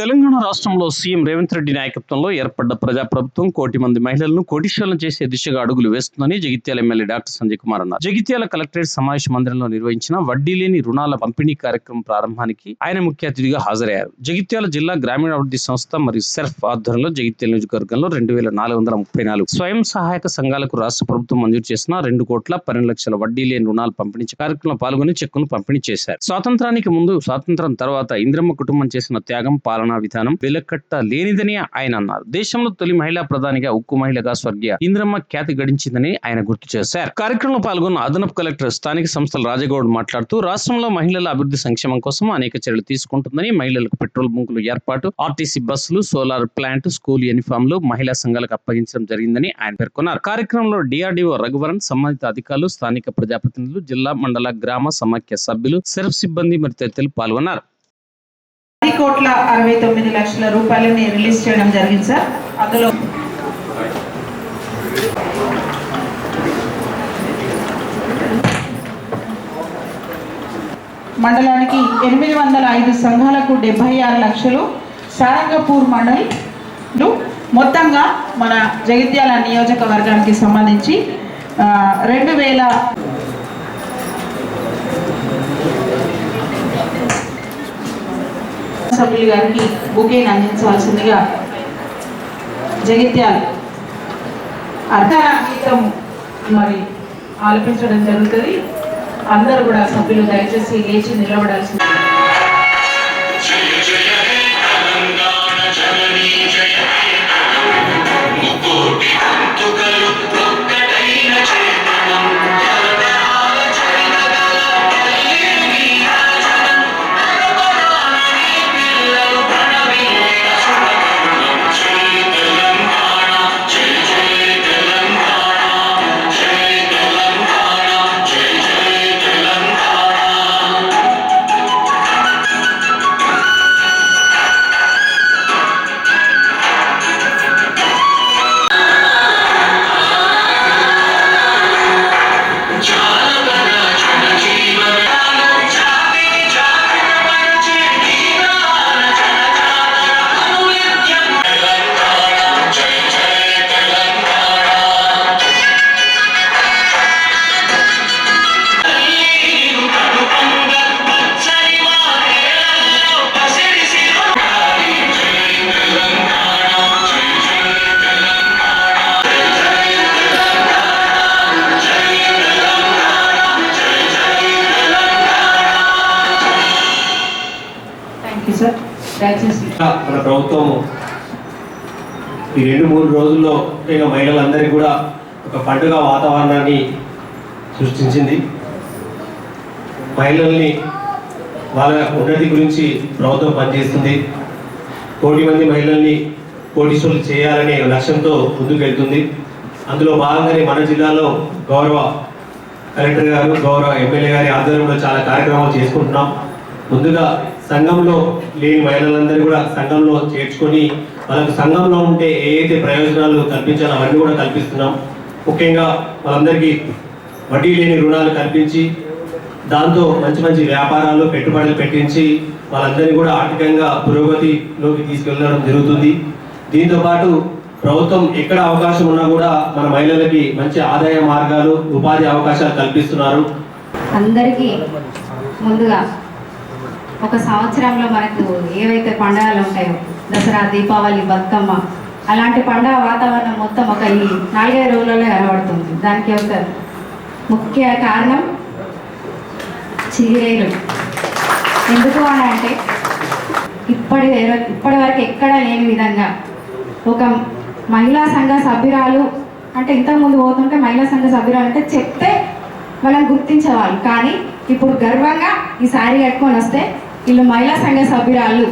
తెలంగాణ రాష్ట్రంలో సీఎం రేవంత్ రెడ్డి నాయకత్వంలో ఏర్పడ్డ ప్రజాప్రభుత్వం కోటి మంది మహిళలను కోటీశ్వరం చేసే దిశగా అడుగులు వేస్తుందని జగిత్యాల ఎమ్మెల్యే డాక్టర్ సంజయ్ కుమార్ అన్నారు. జగిత్యాల కలెక్టరేట్ సమావేశ మందిరంలో నిర్వహించిన వడ్డీ లేని రుణాల పంపిణీ కార్యక్రమం ప్రారంభానికి ఆయన ముఖ్య అతిథిగా హాజరయ్యారు. జగిత్యాల జిల్లా గ్రామీణాభివృద్ధి సంస్థ మరియు సెర్ఫ్ ఆధ్వర్యంలో జగిత్యాల నియోజకవర్గంలో రెండు వేల నాలుగు వందల ముప్పై నాలుగు స్వయం సహాయక సంఘాలకు రాష్ట్ర ప్రభుత్వం మంజూరు చేసిన రెండు కోట్ల పన్నెండు లక్షల వడ్డీ లేని రుణాలు పంపిణీ కార్యక్రమంలో పాల్గొని చెక్కును పంపిణీ చేశారు. స్వాతంత్రానికి ముందు స్వాతంత్రం తర్వాత ఇంద్రమ్మ కుటుంబం చేసిన త్యాగం పాలన విధానం వెలకట్ట లేనిదని ఆయన అన్నారు. దేశంలో తొలి మహిళా ప్రధానిగా ఉక్కు మహిళగా స్వర్గీయ ఇంద్రమ్మ ఖ్యాతి గడించిందని ఆయన గుర్తు చేశారు. కార్యక్రమంలో పాల్గొన్న అదనపు కలెక్టర్ స్థానిక సంస్థల రాజగౌడ్ మాట్లాడుతూ రాష్ట్రంలో మహిళల అభివృద్ధి సంక్షేమం కోసం అనేక చర్యలు తీసుకుంటుందని మహిళలకు పెట్రోల్ బంకులు ఏర్పాటు ఆర్టీసీ బస్సులు సోలార్ ప్లాంట్ స్కూల్ యూనిఫామ్లు మహిళా సంఘాలకు అప్పగించడం జరిగిందని ఆయన పేర్కొన్నారు. కార్యక్రమంలో డిఆర్డీఓ రఘువరన్ సంబంధిత అధికారులు స్థానిక ప్రజాప్రతినిధులు జిల్లా మండల గ్రామ సమాఖ్య సభ్యులు సెర్ఫ్ సిబ్బంది మరి తదితరులు పాల్గొన్నారు. కోట్ల అరవై తొమ్మిది లక్షల రూపాయలని రిలీజ్ చేయడం జరిగింది సార్. అందులో మండలానికి ఎనిమిది వందల ఐదు సంఘాలకు డెబ్బై ఆరు లక్షలు సారంగపూర్ మండల్ మొత్తంగా మన జగిత్యాల నియోజకవర్గానికి సంబంధించి రెండు వేల సభ్యులు గారికి బుకేని అందించాల్సిందిగా జగిత్యాల అర్ధగీతం మరి ఆలపించడం జరుగుతుంది. అందరూ కూడా సభ్యులు దయచేసి లేచి నిలబడాల్సింది. మన ప్రభుత్వం ఈ రెండు మూడు రోజుల్లో ముఖ్యంగా మహిళలందరికీ కూడా ఒక పండుగ వాతావరణాన్ని సృష్టించింది. మహిళల్ని వాళ్ళ ఉన్నతి గురించి ప్రభుత్వం పనిచేస్తుంది. కోటి మంది మహిళల్ని కోటీశ్వరులు చేయాలనే లక్ష్యంతో ముందుకు వెళ్తుంది అందులో భాగంగానే మన జిల్లాలో గౌరవ కలెక్టర్ గారు గౌరవ ఎమ్మెల్యే గారి ఆధ్వర్యంలో చాలా కార్యక్రమాలు చేసుకుంటున్నాం. ముందుగా సంఘంలో లేని మహిళలందరూ కూడా సంఘంలో చేర్చుకొని వాళ్ళకు సంఘంలో ఉంటే ఏదైతే ప్రయోజనాలు కల్పించాలో అవన్నీ కూడా కల్పిస్తున్నాం. ముఖ్యంగా వాళ్ళందరికీ వడ్డీ లేని రుణాలు కల్పించి దాంతో మంచి మంచి వ్యాపారాలు పెట్టుబడులు పెట్టించి వాళ్ళందరినీ కూడా ఆర్థికంగా పురోగతిలోకి తీసుకెళ్ళడం జరుగుతుంది. దీంతోపాటు ప్రభుత్వం ఎక్కడ అవకాశం ఉన్నా కూడా మన మహిళలకి మంచి ఆదాయ మార్గాలు ఉపాధి అవకాశాలు కల్పిస్తున్నారు. అందరికీ ముందుగా ఒక సంవత్సరంలో మనకు ఏవైతే పండుగలు ఉంటాయో దసరా దీపావళి బతుకమ్మ అలాంటి పండుగ వాతావరణం మొత్తం ఒక ఈ నాలుగైదు రోజులలో కనబడుతుంది దానికి ఒక ముఖ్య కారణం చీరేలు. ఎందుకు అని అంటే ఇప్పటి ఇప్పటి వరకు ఎక్కడ లేని విధంగా ఒక మహిళా సంఘ సభ్యురాలు అంటే ఇంతకుముందు పోతుంటే మహిళా సంఘ సభ్యురాలు అంటే చెప్తే వాళ్ళని గుర్తించేవాళ్ళు. కానీ ఇప్పుడు గర్వంగా ఈ శారీ కట్టుకొని వస్తే వీళ్ళు మహిళా సంఘ సభ్యురాలు.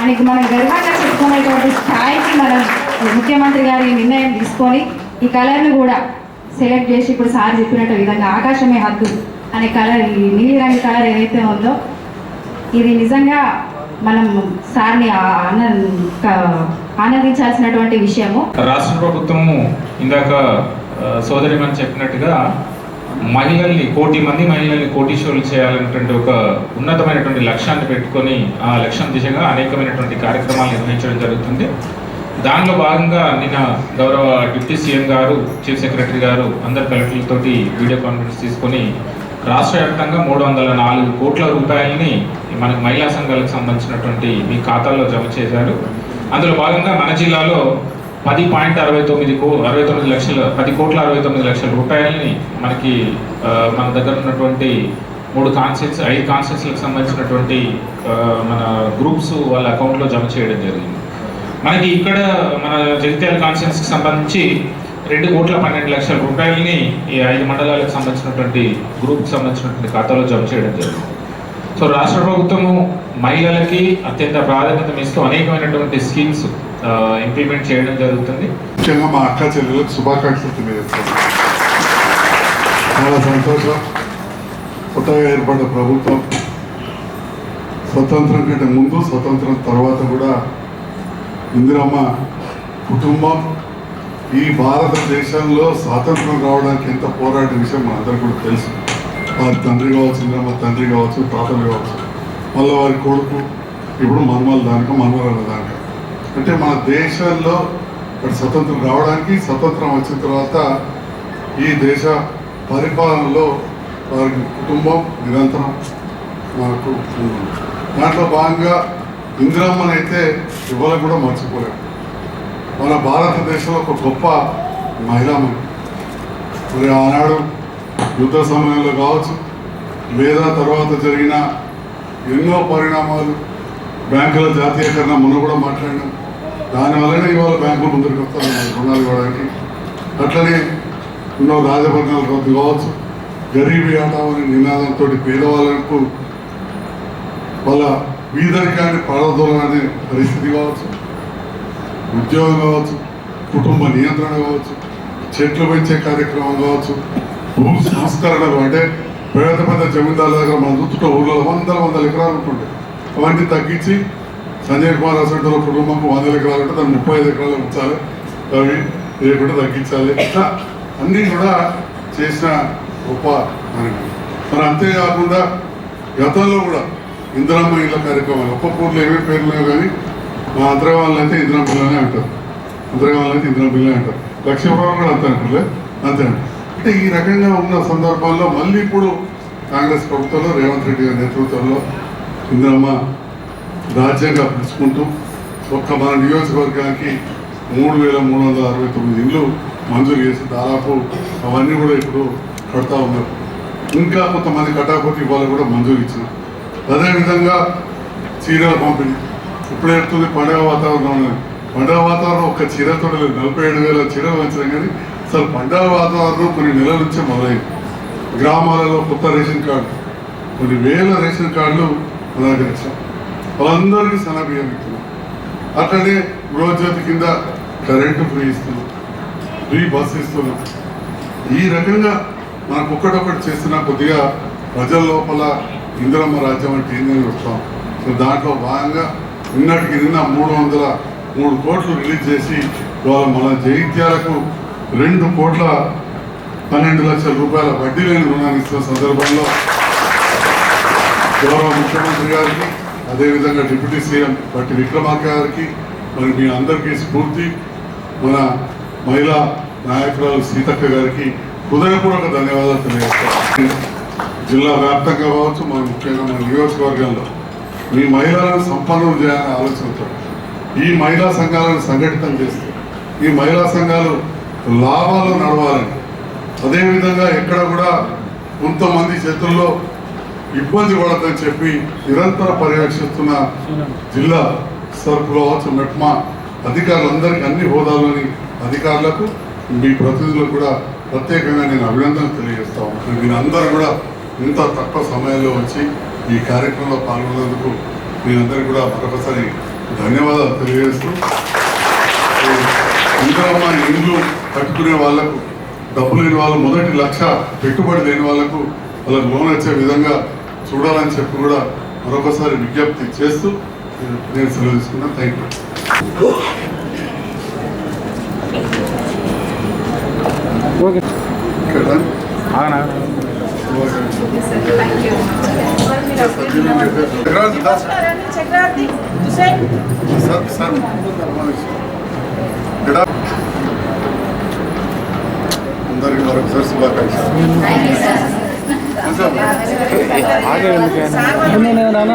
అని మనం గర్వంగా చెప్పుకునేటువంటి స్థాయికి మనం ముఖ్యమంత్రి గారి నిర్ణయం తీసుకొని ఈ కలర్ను కూడా సెలెక్ట్ చేసి ఇప్పుడు సార్ చెప్పినట్టు విధంగా ఆకాశమే హద్దు అనే కలర్ ఈ నీలిరంగు కలర్ ఏదైతే ఉందో ఇది నిజంగా మనం సార్ని ఆనందించాల్సినటువంటి విషయము. రాష్ట్ర ప్రభుత్వము ఇందాక సోదరి మనం చెప్పినట్టుగా మహిళల్ని కోటి మంది మహిళల్ని కోటీశ్వరులు చేయాలనేటువంటి ఒక ఉన్నతమైనటువంటి లక్ష్యాన్ని పెట్టుకొని ఆ లక్ష్యం దిశగా అనేకమైనటువంటి కార్యక్రమాలు నిర్వహించడం జరుగుతుంది. దానిలో భాగంగా నిన్న గౌరవ deputy CM garu chief secretary garu అందరు కలెక్టర్లతోటి వీడియో కాన్ఫరెన్స్ తీసుకొని రాష్ట్ర వ్యాప్తంగా మూడు వందల నాలుగు కోట్ల రూపాయలని మనకు మహిళా సంఘాలకు సంబంధించినటువంటి మీ ఖాతాల్లో జమ చేశారు. అందులో భాగంగా మన జిల్లాలో పది పాయింట్ అరవై తొమ్మిది కో అరవై తొమ్మిది లక్షల పది కోట్ల అరవై తొమ్మిది లక్షల రూపాయలని మనకి మన దగ్గర ఉన్నటువంటి మూడు కాన్సెన్స్ ఐదు కాన్సెన్స్లకు సంబంధించినటువంటి మన గ్రూప్స్ వాళ్ళ అకౌంట్లో జమ చేయడం జరిగింది. మనకి ఇక్కడ మన జగిత్యాల కాన్సెన్స్కి సంబంధించి రెండు కోట్ల పన్నెండు లక్షల రూపాయలని ఈ ఐదు మండలాలకు సంబంధించినటువంటి గ్రూప్కి సంబంధించినటువంటి ఖాతాలో జమ చేయడం జరిగింది. సో రాష్ట్ర ప్రభుత్వము మహిళలకి అత్యంత ప్రాధాన్యత ఇస్తూ అనేకమైనటువంటి స్కీమ్స్ ఇంప్లిమెంట్ చేయడం జరుగుతుంది. ముఖ్యంగా మా అక్క చెల్లెలకు శుభాకాంక్షలు తెలియజేస్తాను. చాలా సంతోషం. కొత్తగా ఏర్పడ్డ ప్రభుత్వం స్వతంత్రం కంటే ముందు స్వతంత్రం తర్వాత కూడా ఇందిరమ్మ కుటుంబం ఈ భారతదేశంలో స్వాతంత్రం రావడానికి ఎంత పోరాట విషయం మనందరికీ కూడా తెలుసు. వారి తండ్రి కావచ్చు మా తండ్రి కావచ్చు తాతలు కావచ్చు మళ్ళీ వారి కొడుకు ఇప్పుడు మనమల దానిక మనవరాల దానిక. అంటే మన దేశంలో ఇక్కడ స్వతంత్రం రావడానికి స్వతంత్రం వచ్చిన తర్వాత ఈ దేశ పరిపాలనలో వారి కుటుంబం నిరంతరం మాకు దాంట్లో భాగంగా ఇందిరామ్మని అయితే ఇవాళ కూడా మర్చిపోలేము మన భారతదేశంలో ఒక గొప్ప మహిళ మరి ఆనాడు యుద్ధ సమయంలో కావచ్చు లేదా తర్వాత జరిగిన ఎన్నో పరిణామాలు బ్యాంకుల జాతీయకరణ మొన్న కూడా మాట్లాడినాం. దానివల్లనే ఇవాళ బ్యాంకులు ముందుకు వస్తాను రుణాలు ఇవ్వడానికి. అట్లనే ఎన్నో రాజభరణాలు రద్దు కావచ్చు. గరీబీ ఆటామని నినాదంతో పేదవాళ్ళకు వాళ్ళ బీదరికాన్ని పడదోలనే పరిస్థితి కావచ్చు. ఉద్యోగం కావచ్చు కుటుంబ నియంత్రణ కావచ్చు చెట్లు పెంచే కార్యక్రమం కావచ్చు భూమి సంస్కరణలు అంటే పేద పెద్ద జమీందారుల దగ్గర మన చూస్తుంటే ఊళ్ళో వందల వందల ఎకరాలు ఉంటుండే. అవన్నీ తగ్గించి సంజయ్ కుమార్ అసంటలో కుటుంబంకు వందల ఎకరాలు ఉంటే దాన్ని ముప్పై ఐదు ఎకరాలు ఉంచాలి. అవి లేకుండా తగ్గించాలి. ఇట్లా అన్నీ కూడా చేసిన గొప్ప నాయకుడు. మరి అంతేకాకుండా గతంలో కూడా ఇందిరమ్మ ఇళ్ళ కార్యక్రమాలు. ఒక్క ఊర్లో ఏమేమి పేర్లు లేవు కానీ మా అంతరం అయితే ఇందిరం పిల్లనే అంటారు. అంతరం అయితే ఇందిరం పిల్లనే అంటారు. లక్ష్మీపురం కూడా అంతే అంటారులే అంతే అంటారు. అంటే ఈ రకంగా ఉన్న సందర్భాల్లో మళ్ళీ ఇప్పుడు కాంగ్రెస్ ప్రభుత్వంలో రేవంత్ రెడ్డి గారి నేతృత్వంలో ఇందిరమ్మ రాజ్యంగా పిలుచుకుంటూ ఒక్క మన నియోజకవర్గానికి మూడు వేల మూడు వందల అరవై తొమ్మిది ఇండ్లు మంజూరు చేసి దాదాపు అవన్నీ కూడా ఇప్పుడు కడతా ఉన్నారు. ఇంకా కొంతమంది కట్టాకపోతే ఇవాళ కూడా మంజూరు ఇచ్చిన అదేవిధంగా చీరల పంపిణీ. ఇప్పుడు ఎడుతుంది పండుగ వాతావరణం పండుగ వాతావరణం ఒక చీరతో నలభై ఏడు వేల చీరలు వచ్చినా కానీ అసలు పండగ వాతావరణం కొన్ని నెలల నుంచే మొదలైంది గ్రామాలలో కొత్త రేషన్ కార్డు కొన్ని వేల రేషన్ కార్డులు మన దగ్గర వాళ్ళందరికీ సన్నబియ్యం ఇస్తున్నాం. అట్లనే గృహజ్యోతి కింద కరెంటు ఫ్రీ ఇస్తున్నాం. ఫ్రీ బస్సు ఇస్తున్నాం. ఈ రకంగా మనకు ఒక్కటొక్కటి చేస్తున్న కొద్దిగా ప్రజల లోపల ఇందిరమ్మ రాజ్యం అంటే ఏందని వస్తాం సో దాంట్లో భాగంగా నిన్నటికి నిన్న మూడు వందల మూడు కోట్లు రిలీజ్ చేసి ఇవాళ మన జైత్యాలకు రెండు కోట్ల పన్నెండు లక్షల రూపాయల వడ్డీ లేని రుణాన్ని ఇస్తున్న సందర్భంలో గౌరవ ముఖ్యమంత్రి గారికి అదేవిధంగా డిప్యూటీ సీఎం బట్టి విక్రమార్క గారికి మరి మీ అందరికీ స్ఫూర్తి. మన మహిళా నాయకురాలు సీతక్క గారికి హృదయపూర్వక ధన్యవాదాలు తెలియజేస్తాను. జిల్లా వ్యాప్తంగా కావచ్చు మన ముఖ్యంగా మన నియోజకవర్గంలో. మీ మహిళలను సంపన్నం చేయాలని ఆలోచనతో ఈ మహిళా సంఘాలను సంఘటితం చేస్తూ ఈ మహిళా సంఘాలు లాభాలు నడవాలని అదేవిధంగా ఎక్కడ కూడా కొంతమంది చేతుల్లో ఇబ్బంది పడద్దని చెప్పి నిరంతర పర్యవేక్షిస్తున్న జిల్లా సరుకు కావచ్చు మెట్మా అధికారులందరికీ అన్ని హోదాలని అధికారులకు మీ ప్రతినిధులకు కూడా ప్రత్యేకంగా నేను అభినందనలు తెలియజేస్తా ఉంటాను మీరు అందరూ కూడా ఇంత తక్కువ సమయంలో వచ్చి ఈ కార్యక్రమంలో పాల్గొన్నందుకు మీరందరికీ కూడా మరొకసారి ధన్యవాదాలు తెలియజేస్తూ ఇంద్రమ్మ ఇండ్లు కట్టుకునే వాళ్ళకు డబ్బు లేని వాళ్ళు మొదటి లక్ష పెట్టుబడి లేని వాళ్ళకు వాళ్ళకు లోన్ వచ్చే విధంగా చూడాలని చెప్పి కూడా మరొకసారి విజ్ఞప్తి చేస్తూ నేను సెలవు తీసుకున్నాను థ్యాంక్ యూ సార్ సార్ అందరికీ మరొకసారి శుభాకాంక్షలు.